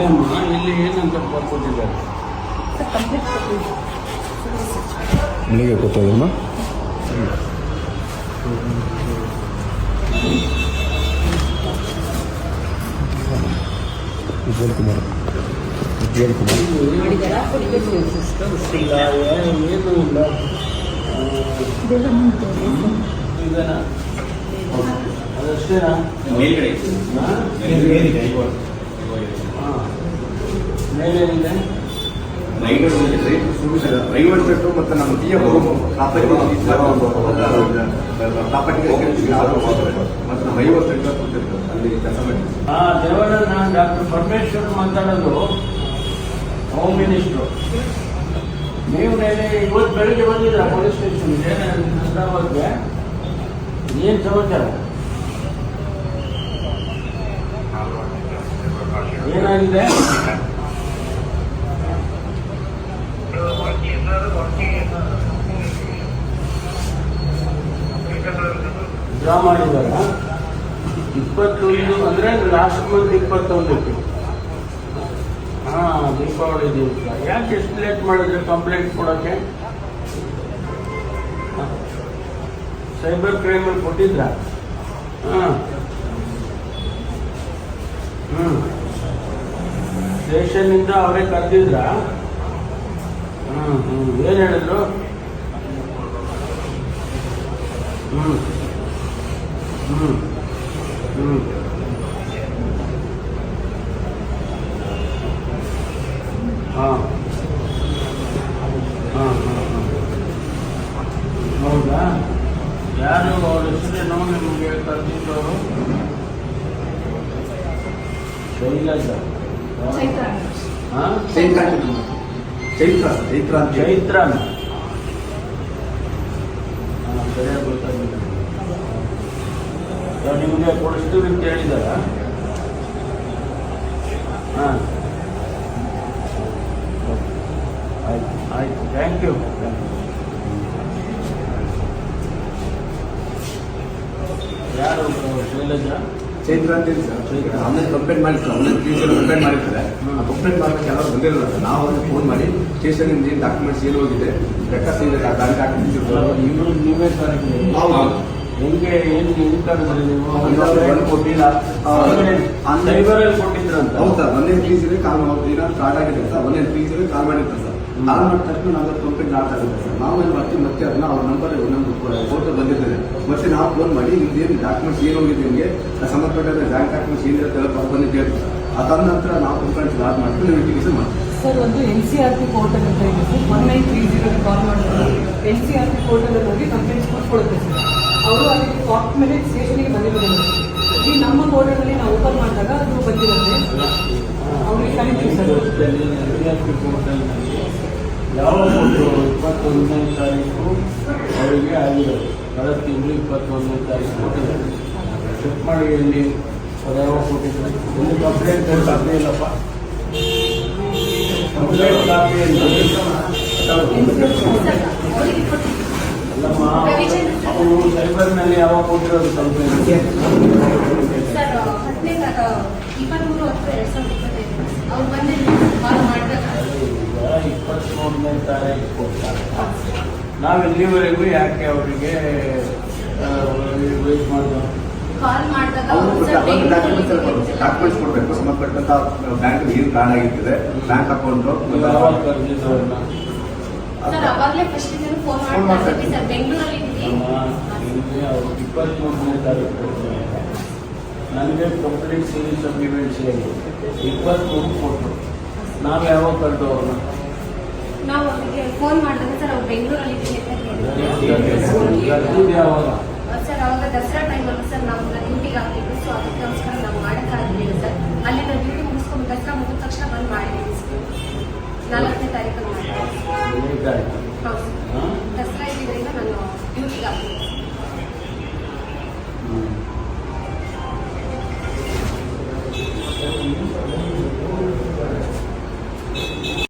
ಇದೆ ಅಮ್ಮ ಇಲ್ಲಿ ಏನಂತ ಬರ್ಕೊಟ್ಟಿದ್ದಾರೆ? ಸರ್ ಕಂಪ್ಲೀಟ್ ಕೊಟ್ಟಿದ್ದೀವಿ ನಿಮಗೆ ಗೊತ್ತಾಗಮ್ಮ ಉಜ್ವಲ್ ಕುಮಾರ್ ಉಜ್ವಲ್ ಕುಮಾರ್ ಸಿಸ್ಟಮ್ಸ್ ಇಲ್ಲ ಏನು ಇಲ್ಲ ಇದೆಲ್ಲ ನಾನು ಇದನ್ನ ಅದಷ್ಟೇನಾ ಮೇಲ್ಗಡೆ. ಹಾ? ಮೇಲೇನಿದೆ ರೈವಲ್ ಸೆಟ್ಟು ಮತ್ತು ನಮ್ಮ ಟಿ ಎಫ್ ಪ್ರಾಪರ್ಟಿ ಪ್ರಾಪರ್ಟಿಗೆ ಮತ್ತು ನಮ್ಮ ಸೆಂಟರ್ ಕೊಟ್ಟಿರ್ತಾರೆ ಅಲ್ಲಿ ಹಾ ದೇವಣ್ಣ ನಾನು ಡಾಕ್ಟರ್ ಪರಮೇಶ್ವರ್ ಮಾತಾಡೋದು ಹೋಮ್ ಮಿನಿಸ್ಟ್ರು ನೀವು ನೆನೆ ಇವತ್ತು ಬೆಳಿಗ್ಗೆ ಬಂದಿದ್ದೀರಾ ಪೊಲೀಸ್ ಸ್ಟೇಷನ್ಗೆ ಹೈದ್ರಾಬಾದ್ಗೆ ಏನು ಸಮಾಚಾರ? ಏನಾಗಿದೆ? ಡ್ರಾ ಮಾಡಿದಾಗ ಇಪ್ಪತ್ತೊಂದು ಅಂದರೆ ಲಾಸ್ಟ್ ಮಂತ್ ಇಪ್ಪತ್ತೊಂದಕ್ಕೆ. ಹಾಂ, ದೀಪಾವಳಿ ದಿವಸ. ಯಾಕೆ ಎಷ್ಟು ಲೇಟ್ ಮಾಡಿದ್ರೆ ಕಂಪ್ಲೇಂಟ್ ಕೊಡೋಕ್ಕೆ? ಸೈಬರ್ ಕ್ರೈಮಲ್ಲಿ ಕೊಟ್ಟಿದ್ರಾ? ಹಾಂ. ಸ್ಟೇಷನ್ನಿಂದ ಅವರೇ ಕರೆದಿದ್ರಾ? ಹ್ಞೂ ಹ್ಞೂ ಏನು ಹೇಳಿದ್ರು? ಹ್ಞೂ ಹ್ಞೂ ಹ್ಞೂ ಹಾಂ. ಹಾಂ ಹಾಂ ಹಾಂ. ಹೌದಾ? ಯಾರು ಅವ್ರ ಹೆಸರೇನೋ ನಿಮಗೆ ಕರೆದಿದ್ದವರು ಶೈಲಜ. ಚೈತ್ರ ಚೈತ್ರ ಚೈತ್ರ ಚೈತ್ರ ಸರಿಯಾಗಿ ಗೊತ್ತಾಗಿಲ್ಲ ನಿಮಗೆ ಕೊಡಿಸ್ತೀವಿ ಅಂತ ಹೇಳಿದಾರ ಹಾಂ ಆಯ್ತು ಥ್ಯಾಂಕ್ ಯು ಯಾರು ಶೈಲಜಾ? ಚೈತ್ರ ಅಂತ ಹೇಳಿ ಸರ್ ಆನ್ಲೈನ್ ಕಂಪ್ಲೇಂಟ್ ಮಾಡಿರ್ತಾರೆ ಆನ್ಲೈನ್ ಫೀಸಲ್ಲಿ ಕಂಪ್ಲೇಂಟ್ ಮಾಡಿರ್ತಾರೆ. ಆ ಕಂಪ್ಲೇಂಟ್ ಮಾಡಕ್ಕೆ ಯಾರು ಬಂದಿರಲ್ಲ ಸರ್ ನಾವು ಅವ್ರಿಗೆ ಫೋನ್ ಮಾಡಿ ಸ್ಟೇಷನಿಂದ ಏನು ಡಾಕ್ಯುಮೆಂಟ್ಸ್ ಏನು ಹೋಗಿದೆ? ರೆಕಾರ್ಡ್ಸ್ ಇದೆ ಬ್ಯಾಂಕ್ ಡಾಕ್ಯುಮೆಂಟ್ಸ್ ಇವರು ನೀವೇ ಸರ್ ಹೌದು. ಹೆಂಗೆ ಏನು ಹೆಂಗೆ ಕರೆದ್ರಿ ನೀವು? ಕೊಟ್ಟಿಲ್ಲ. ಆ, ಕೊಟ್ಟಿದ್ರಂತ. ಹೌದು ಸರ್. ಒಂದೇ ಪ್ಲೀಸ್ ಇದೆ ಕಾಲ್ ಮಾಡ್ತೀರಾ ಸ್ಟಾರ್ಟ್ ಆಗಿದೆ ಸರ್ ಒಂದೇ ಪ್ಲೀಸ್ ಇದೆ ಕಾಲ್ ಮಾಡಿರ್ತಾರೆ ಸರ್. ಕಾಲ್ ಮಾಡಿದ ತಕ್ಷಣ ನಾವು ಕಂಪ್ಲೇಂಟ್ ಮಾಡ್ತಾ ಇರುತ್ತೆ ಸರ್. ನಾವು ಏನು ಮಾಡ್ತೀವಿ ಮತ್ತೆ ಅದನ್ನ ಅವ್ರ ನಂಬರ್ ನಮ್ಗೆ ಫೋಟೋ ಬಂದಿದ್ದಾರೆ ಮತ್ತೆ ನಾವು ಫೋನ್ ಮಾಡಿ ನಿಮ್ದೇನು ಡಾಕ್ಯುಮೆಂಟ್ಸ್ ಏನು ಹೋಗಿದೆ ನಿಮಗೆ? ಸಂಬಂಧಪಟ್ಟ ಬ್ಯಾಂಕ್ ಡಾಕ್ಯುಮೆಂಟ್ಸ್ ಏನಿರುತ್ತೆ ಬಂದು ಹೇಳ್ತೀವಿ ಅದಾದ ನಂತರ ನಾವು ಕಂಪ್ಲೇಂಟ್ ಮಾಡ್ತೀವಿ ಇನ್ವೆಸ್ಟಿಗೇಷನ್ ಮಾಡ್ತೀವಿ. ಸರ್ ಒಂದು N C R P portal ಅಂತ ಇದೆ sir. One nine three zero call ಮಾಡಿದ್ರೆ N C R P portal ಹೋಗಿ ಕಂಪ್ಲೇಂಟ್ಸ್ ಕೊಟ್ಕೊಡುತ್ತೆ ಸರ್. ಅವರು ಅಲ್ಲಿ ಫಾರ್ಟ್ ಮೇಲೆ ಸ್ಟೇಷನ್ಗೆ ಬಂದಿರೋದಿಲ್ಲ ಈ ನಮ್ಮ ಪೋರ್ಟಲಲ್ಲಿ ನಾವು ಓಪನ್ ಮಾಡಿದಾಗ ಅದು ಬಂದಿರುತ್ತೆ ಅವ್ರಿಗೆ ಕರಿತೀವಿ ಸರ್. ಪೋರ್ಟಲ್ನಲ್ಲಿ ಯಾವ ಒಂದು ಇಪ್ಪತ್ತೊಂದನೇ ತಾರೀಕು ಅವರಿಗೆ ಆಗಿರೋದು ಕಳೆದ ತಿಂಗಳು ಇಪ್ಪತ್ತೊಂದನೇ ತಾರೀಕು. ಕೊಟ್ಟಿದ್ದಾರೆ ಚೆಕ್ ಮಾಡಿ ಇಲ್ಲಿ. ಅದ್ಯಾವ ಕೊಟ್ಟಿದ್ರು. ಒಂದು ಕಂಪ್ಲೇಂಟ್ ಕಾಪಿ ಇಲ್ಲಪ್ಪ. ಕಂಪ್ಲೇಂಟ್ ಕಾಪಿ ಅಲ್ಲಮ್ಮ, ಅವರು ಸೈಬರ್ನಲ್ಲಿ ಯಾವಾಗ ಕೊಟ್ಟಿರೋದು ಕಂಪ್ಲೇಂಟ್ ಅವ್ರು ಬಂದು ಕಾಲ್ ಇಪ್ಪತ್ತ್ಮೂರನೇ ತಾರೀಕು ಕೊಡ್ತಾರೆ. ನಾವು ಇಲ್ಲಿವರೆಗೂ ಯಾಕೆ ಅವರಿಗೆ ವೇಟ್ ಸರ್ ಡಾಕ್ಯುಮೆಂಟ್ಸ್ ಡಾಕ್ಯುಮೆಂಟ್ಸ್ ಕೊಡಬೇಕು. ಸಂಬಂಧಪಟ್ಟಂತ ಬ್ಯಾಂಕ್ ಏನು ಆಗಿರ್ತದೆ. ಬ್ಯಾಂಕ್ ಅಕೌಂಟು ಫೋನ್ ಫೋನ್ ಮಾಡ್ತಾ ಮಾಡ್ತಾ ಸರ್. ಬೆಂಗಳೂರಲ್ಲಿ ಇದ್ದೀವಿ ನಿಮಗೆ ಅವರು ಇಪ್ಪತ್ತ್ಮೂರನೇ ತಾರೀಕು ಕೊಡ್ತಾರೆ. ನನಗೆ ಕಂಪ್ಲೀಟ್ ಸೀರೀಸ್ ಆಫ್ ಇವೆಂಟ್ಸ್ ಇಪ್ಪತ್ತ್ಮೂರು ಕೊಟ್ಟರು ನಾವು ಯಾವಾಗ ಕರೆದು ಅವ್ರನ್ನ? ನಾವು ಅವರಿಗೆ ಫೋನ್ ಮಾಡಿದಾಗ ಸರ್ ಅವ್ರು ಬೆಂಗಳೂರಲ್ಲಿ. ಕರೆದಿದ್ದು ಯಾವಾಗ? ಸರ್ ಅವಾಗ ದಸರಾ ಟೈಮಲ್ಲಿ ಸರ್ ನಾವು ಡ್ಯೂಟಿಗೆ ಆಗ್ತಿದ್ವಿ ಸೊ ಅದಕ್ಕೋಸ್ಕರ ನಾವು ಮಾಡೋಕ್ಕಾಗಲಿಲ್ಲ ಸರ್. ಅಲ್ಲಿ ನಾವು ಡ್ಯೂಟಿ ಮುಗಿಸ್ಕೊಂಡು ದಸರಾ ಮುಗಿದ ತಕ್ಷಣ ಬಂದು ಮಾಡಿದ್ದೀವಿ ಸರ್. ನಾಲ್ಕನೇ ತಾರೀಕು. ಹೌದು.